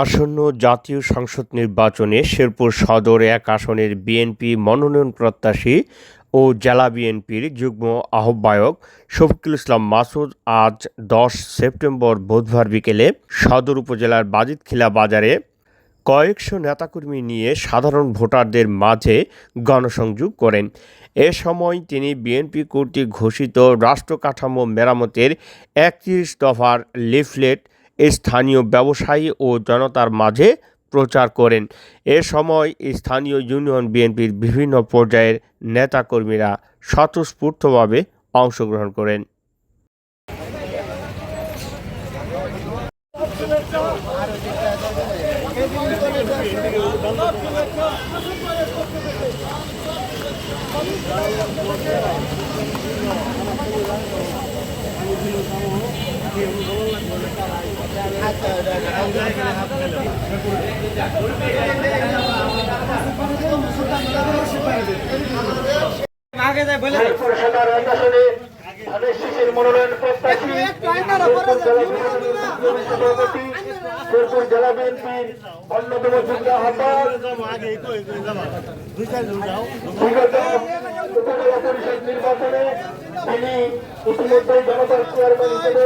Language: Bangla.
আসন্ন জাতীয় সংসদ নির্বাচনে শেরপুর সদর এক আসনের বিএনপি মনোনয়ন প্রত্যাশী ও জেলা বিএনপির যুগ্ম আহ্বায়ক শফিকুল ইসলাম মাসুদ আজ দশ সেপ্টেম্বর বুধবার বিকেলে সদর উপজেলার বাজিতখিলা বাজারে কয়েকশো নেতাকর্মী নিয়ে সাধারণ ভোটারদের মাঝে গণসংযোগ করেন। এ সময় তিনি বিএনপি কর্তৃক ঘোষিত রাষ্ট্রকাঠামো মেরামতের একত্রিশ দফার লিফলেট স্থানীয় ব্যবসায়ী ও জনতার মাঝে প্রচার করেন। এ সময় স্থানীয় ইউনিয়ন বিএনপির বিভিন্ন পর্যায়ের নেতাকর্মীরা স্বতঃস্ফূর্তভাবে অংশগ্রহণ করেন। আসনে ধানের শীষের মনোনয়ন প্রত্যাশী শেরপুর জেলা বিএনপির অন্যতম যুগ্ম আহ্বায়ক। বিগত উপজেলা পরিষদ নির্বাচনে তিনি ইতিমধ্যেই জনতার চেয়ারম্যান হিসেবে